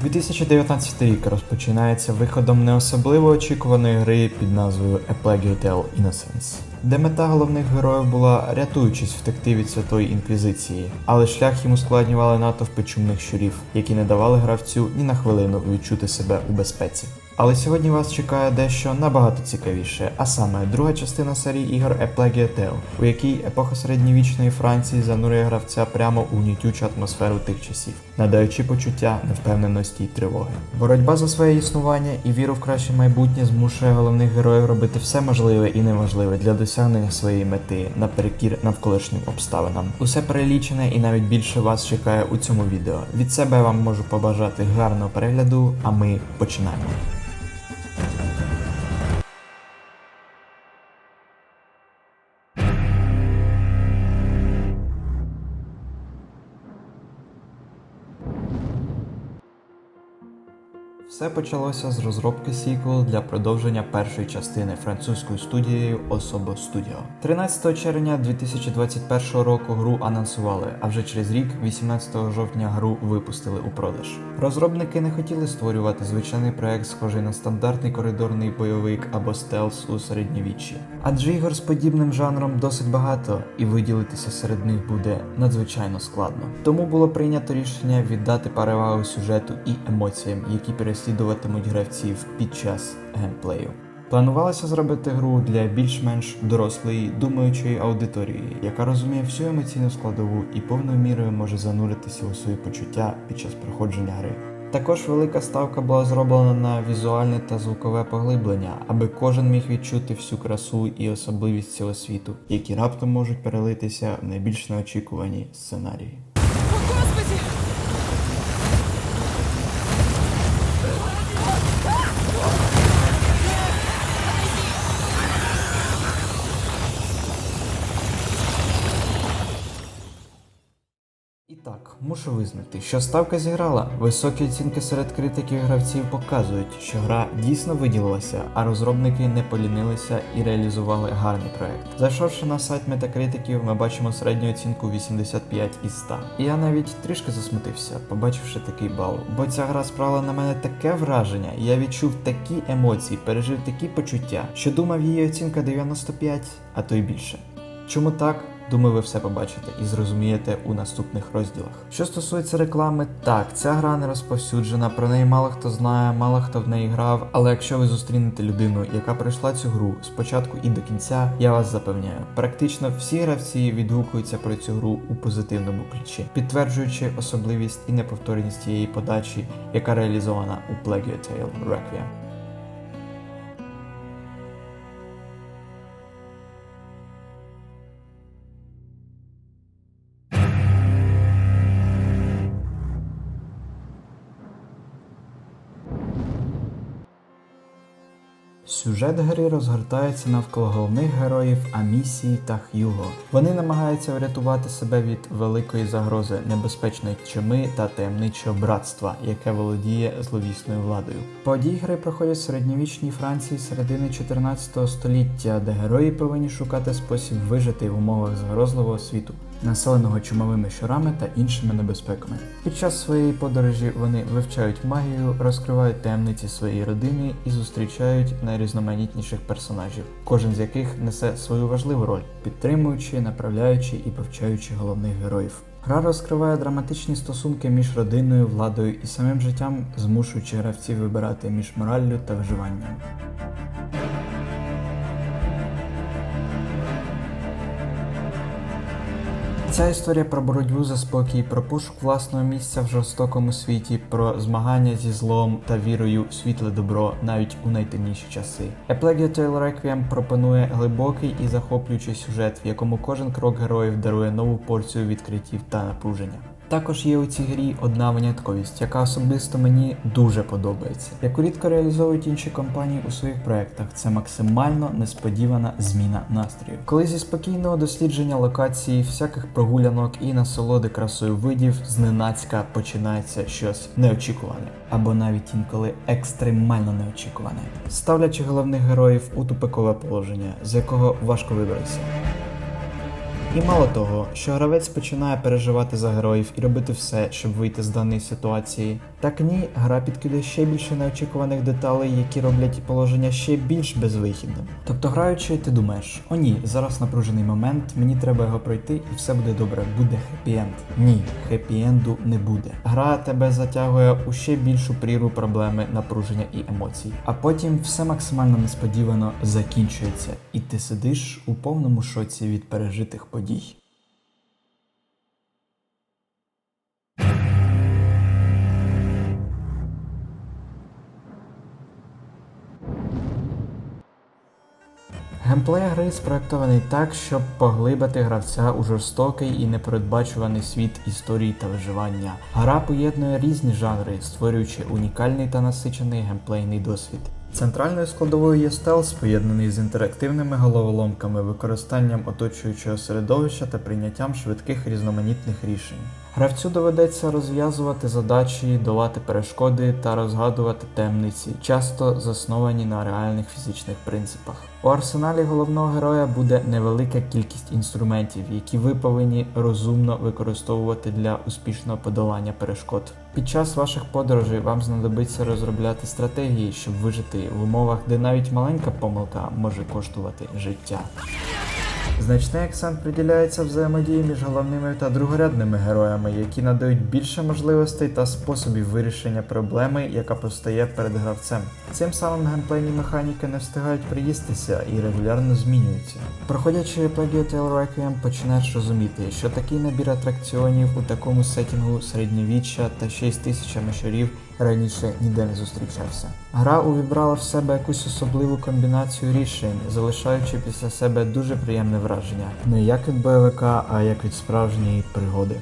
2019 рік розпочинається виходом не особливо очікуваної гри під назвою A Plague Tale Innocence, де мета головних героїв була рятуючись втекти від святої інквізиції, але шлях їм ускладнювали натовпи чумних щурів, які не давали гравцю ні на хвилину відчути себе у безпеці. Але сьогодні вас чекає дещо набагато цікавіше, а саме друга частина серії ігор Plague Tale, у якій епоха середньовічної Франції занурює гравця прямо у гнітючу атмосферу тих часів, надаючи почуття невпевненості й тривоги. Боротьба за своє існування і віру в краще майбутнє змушує головних героїв робити все можливе і неможливе для досягнення своєї мети наперекір навколишнім обставинам. Усе перелічене і навіть більше вас чекає у цьому відео. Від себе я вам можу побажати гарного перегляду, а ми починаємо. Все почалося з розробки сіквелу для продовження першої частини французькою студією Особо Studio. 13 червня 2021 року гру анонсували, а вже через рік, 18 жовтня, гру випустили у продаж. Розробники не хотіли створювати звичайний проект, схожий на стандартний коридорний бойовик або стелс у середньовіччі. Адже ігор з подібним жанром досить багато, і виділитися серед них буде надзвичайно складно. Тому було прийнято рішення віддати перевагу сюжету і емоціям, які переслідуватимуть гравців під час геймплею. Планувалося зробити гру для більш-менш дорослої, думаючої аудиторії, яка розуміє всю емоційну складову і повною мірою може зануритися у свої почуття під час проходження гри. Також велика ставка була зроблена на візуальне та звукове поглиблення, аби кожен міг відчути всю красу і особливість цього світу, які раптом можуть перелитися в найбільш неочікувані сценарії. Так, мушу визнати, що ставка зіграла. Високі оцінки серед критиків і гравців показують, що гра дійсно виділилася, а розробники не полінилися і реалізували гарний проект. Зайшовши на сайт метакритиків, ми бачимо середню оцінку 85 із 100. І я навіть трішки засмутився, побачивши такий бал, бо ця гра справила на мене таке враження, і я відчув такі емоції, пережив такі почуття, що думав її оцінка 95, а то й більше. Чому так? Думаю, ви все побачите і зрозумієте у наступних розділах. Що стосується реклами, так, ця гра не розповсюджена, про неї мало хто знає, мало хто в неї грав. Але якщо ви зустрінете людину, яка пройшла цю гру спочатку і до кінця, я вас запевняю, практично всі гравці відгукуються про цю гру у позитивному ключі, підтверджуючи особливість і неповторність цієї подачі, яка реалізована у Plague Tale Requiem. Сюжет гри розгортається навколо головних героїв Амісії та Х'юго. Вони намагаються врятувати себе від великої загрози, небезпечної чуми та таємничого братства, яке володіє зловісною владою. Події гри проходять в середньовічній Франції середини 14 століття, де герої повинні шукати спосіб вижити в умовах загрозливого світу, населеного чумовими щурами та іншими небезпеками. Під час своєї подорожі вони вивчають магію, розкривають таємниці своєї родини і зустрічають найрізноманітніших персонажів, кожен з яких несе свою важливу роль, підтримуючи, направляючи і повчаючи головних героїв. Гра розкриває драматичні стосунки між родиною, владою і самим життям, змушуючи гравців вибирати між мораллю та виживанням. Ця історія про боротьбу за спокій, про пошук власного місця в жорстокому світі, про змагання зі злом та вірою в світле добро навіть у найтемніші часи. A Plague Tale пропонує глибокий і захоплюючий сюжет, в якому кожен крок героїв дарує нову порцію відкриттів та напруження. Також є у цій грі одна винятковість, яка особисто мені дуже подобається. Яку рідко реалізовують інші компанії у своїх проектах, це максимально несподівана зміна настрою. Коли зі спокійного дослідження локації, всяких прогулянок і насолоди красою видів, зненацька починається щось неочікуване, або навіть інколи екстремально неочікуване, ставлячи головних героїв у тупикове положення, з якого важко вибратися. І мало того, що гравець починає переживати за героїв і робити все, щоб вийти з даної ситуації. Так ні, гра підкидає ще більше неочікуваних деталей, які роблять положення ще більш безвихідним. Тобто, граючи, ти думаєш, о ні, зараз напружений момент, мені треба його пройти і все буде добре, буде хеппі-енд. Ні, хеппі-енду не буде. Гра тебе затягує у ще більшу прірву проблеми, напруження і емоцій. А потім все максимально несподівано закінчується, і ти сидиш у повному шоці від пережитих подій. Геймплей гри спроектований так, щоб поглибити гравця у жорстокий і непередбачуваний світ історії та виживання. Гра поєднує різні жанри, створюючи унікальний та насичений геймплейний досвід. Центральною складовою є стелс, поєднаний з інтерактивними головоломками, використанням оточуючого середовища та прийняттям швидких різноманітних рішень. Гравцю доведеться розв'язувати задачі, долати перешкоди та розгадувати темниці, часто засновані на реальних фізичних принципах. У арсеналі головного героя буде невелика кількість інструментів, які ви повинні розумно використовувати для успішного подолання перешкод. Під час ваших подорожей вам знадобиться розробляти стратегії, щоб вижити в умовах, де навіть маленька помилка може коштувати життя. Значний акцент приділяється взаємодії між головними та другорядними героями, які надають більше можливостей та способів вирішення проблеми, яка постає перед гравцем. Цим самим геймплейні механіки не встигають приїстися і регулярно змінюються. Проходячи Plague Tale Requiem, починаєш розуміти, що такий набір атракціонів у такому сетінгу середньовіччя та ще й з тисячами щурів раніше ніде не зустрічався. Гра увібрала в себе якусь особливу комбінацію рішень, залишаючи після себе дуже приємне враження. Не як від бойовика, а як від справжньої пригоди.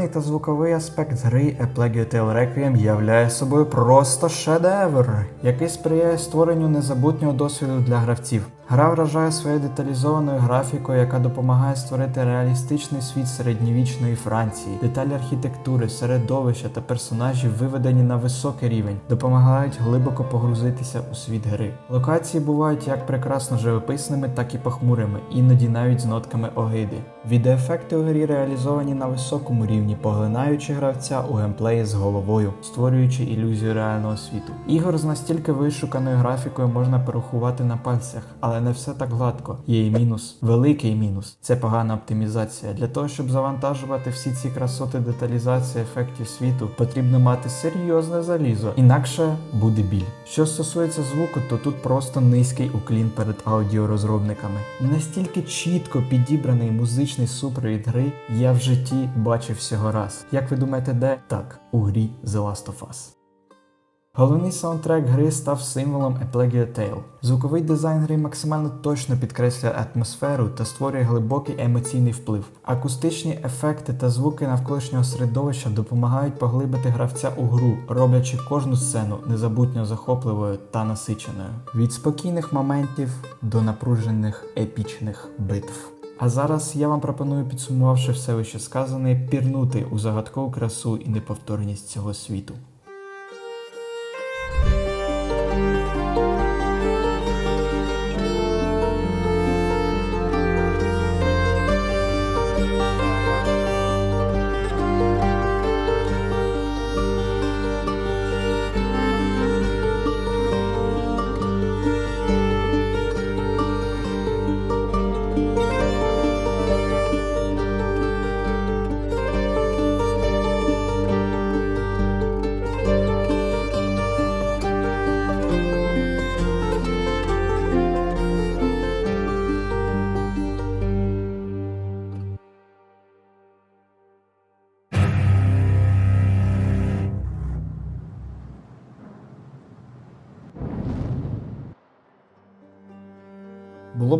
Візуальний та звуковий аспект гри A Plague Tale Requiem являє собою просто шедевр, який сприяє створенню незабутнього досвіду для гравців. Гра вражає своєю деталізованою графікою, яка допомагає створити реалістичний світ середньовічної Франції. Деталі архітектури, середовища та персонажів виведені на високий рівень, допомагають глибоко погрузитися у світ гри. Локації бувають як прекрасно живописними, так і похмурими, іноді навіть з нотками огиди. Відеоефекти у грі реалізовані на високому рівні, поглинаючи гравця у геймплеї з головою, створюючи ілюзію реального світу. Ігор з настільки вишуканою графікою можна порахувати на пальцях, але не все так гладко. Є і мінус, великий мінус. Це погана оптимізація. Для того, щоб завантажувати всі ці красоти деталізації ефектів світу, потрібно мати серйозне залізо, інакше буде біль. Що стосується звуку, то тут просто низький уклін перед аудіорозробниками. Настільки чітко підібраний музичний супровід гри я в житті бачив всього раз. Як ви думаєте, де? Так, у грі The Last of Us. Головний саундтрек гри став символом A Plague Tale. Звуковий дизайн гри максимально точно підкреслює атмосферу та створює глибокий емоційний вплив. Акустичні ефекти та звуки навколишнього середовища допомагають поглибити гравця у гру, роблячи кожну сцену незабутньо захопливою та насиченою. Від спокійних моментів до напружених епічних битв. А зараз я вам пропоную, підсумувавши все вище сказане, пірнути у загадкову красу і неповторність цього світу.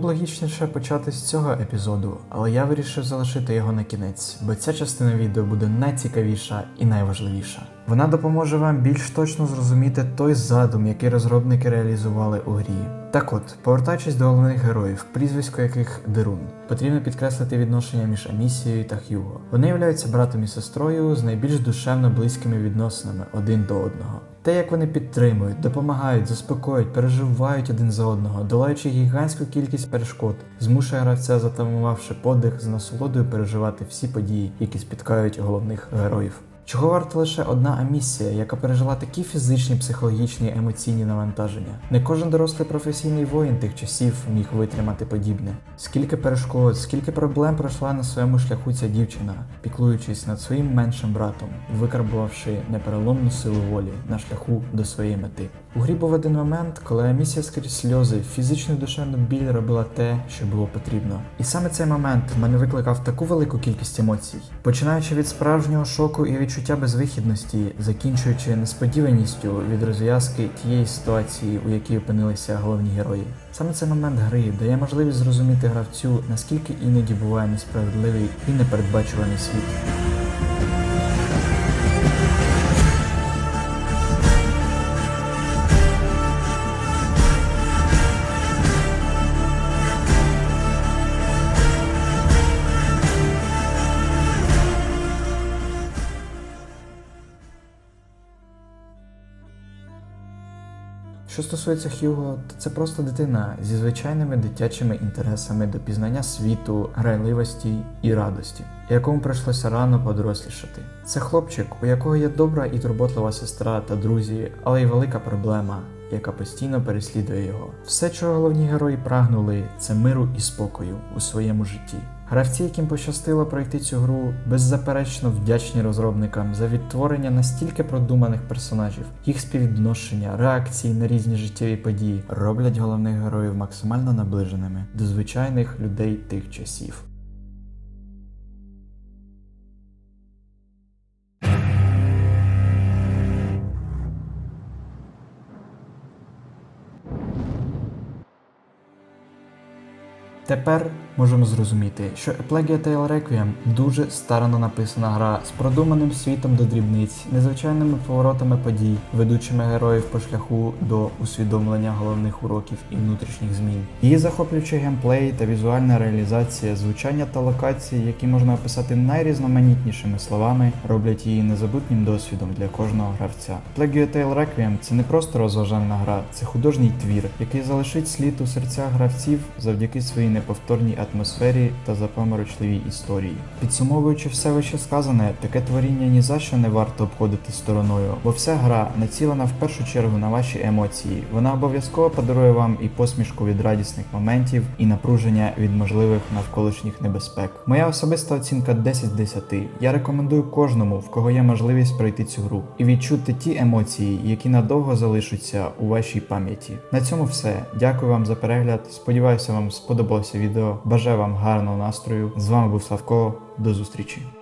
Б логічніше почати з цього епізоду, але я вирішив залишити його на кінець, бо ця частина відео буде найцікавіша і найважливіша. Вона допоможе вам більш точно зрозуміти той задум, який розробники реалізували у грі. Так от, повертаючись до головних героїв, прізвисько яких Дерун, потрібно підкреслити відношення між Амісією та Хьюго. Вони являються братом і сестрою з найбільш душевно близькими відносинами один до одного. Те, як вони підтримують, допомагають, заспокоюють, переживають один за одного, долаючи гігантську кількість перешкод, змушує гравця, затамувавши подих, з насолодою переживати всі події, які спіткають головних героїв. Чого варта лише одна амісія, яка пережила такі фізичні, психологічні, емоційні навантаження. Не кожен дорослий професійний воїн тих часів міг витримати подібне. Скільки перешкод, скільки проблем пройшла на своєму шляху ця дівчина, піклуючись над своїм меншим братом, викарбувавши непереломну силу волі на шляху до своєї мети. У грі був один момент, коли амісія скрізь сльози, фізичну душевну біль робила те, що було потрібно. І саме цей момент в мене викликав таку велику кількість емоцій, починаючи від справжнього шоку і відчуття безвихідності, закінчуючи несподіваністю від розв'язки тієї ситуації, у якій опинилися головні герої. Саме цей момент гри дає можливість зрозуміти гравцю, наскільки іноді буває несправедливий і непередбачуваний світ. Що стосується Хьюго, то це просто дитина зі звичайними дитячими інтересами до пізнання світу, грайливості і радості, якому прийшлося рано подорослішати. Це хлопчик, у якого є добра і турботлива сестра та друзі, але й велика проблема, яка постійно переслідує його. Все, чого головні герої прагнули, це миру і спокою у своєму житті. Гравці, яким пощастило пройти цю гру, беззаперечно вдячні розробникам за відтворення настільки продуманих персонажів, їх співвідношення, реакції на різні життєві події роблять головних героїв максимально наближеними до звичайних людей тих часів. Тепер можемо зрозуміти, що A Plague Tale Requiem дуже старано написана гра з продуманим світом до дрібниць, незвичайними поворотами подій, ведучими героїв по шляху до усвідомлення головних уроків і внутрішніх змін. Її захоплюючий геймплей та візуальна реалізація, звучання та локації, які можна описати найрізноманітнішими словами, роблять її незабутнім досвідом для кожного гравця. Plague Tale Requiem – це не просто розважальна гра, це художній твір, який залишить слід у серцях гравців завдяки своїй неповторній атмосфері та запаморочливій історії. Підсумовуючи все вище сказане, таке творіння ні за що не варто обходити стороною, бо вся гра націлена в першу чергу на ваші емоції. Вона обов'язково подарує вам і посмішку від радісних моментів, і напруження від можливих навколишніх небезпек. Моя особиста оцінка 10 з 10. Я рекомендую кожному, в кого є можливість пройти цю гру, і відчути ті емоції, які надовго залишаться у вашій пам'яті. На цьому все. Дякую вам за перегляд. Сподіваюся, вам сподобалося відео. Бажаю вам гарного настрою. З вами був Славко. До зустрічі.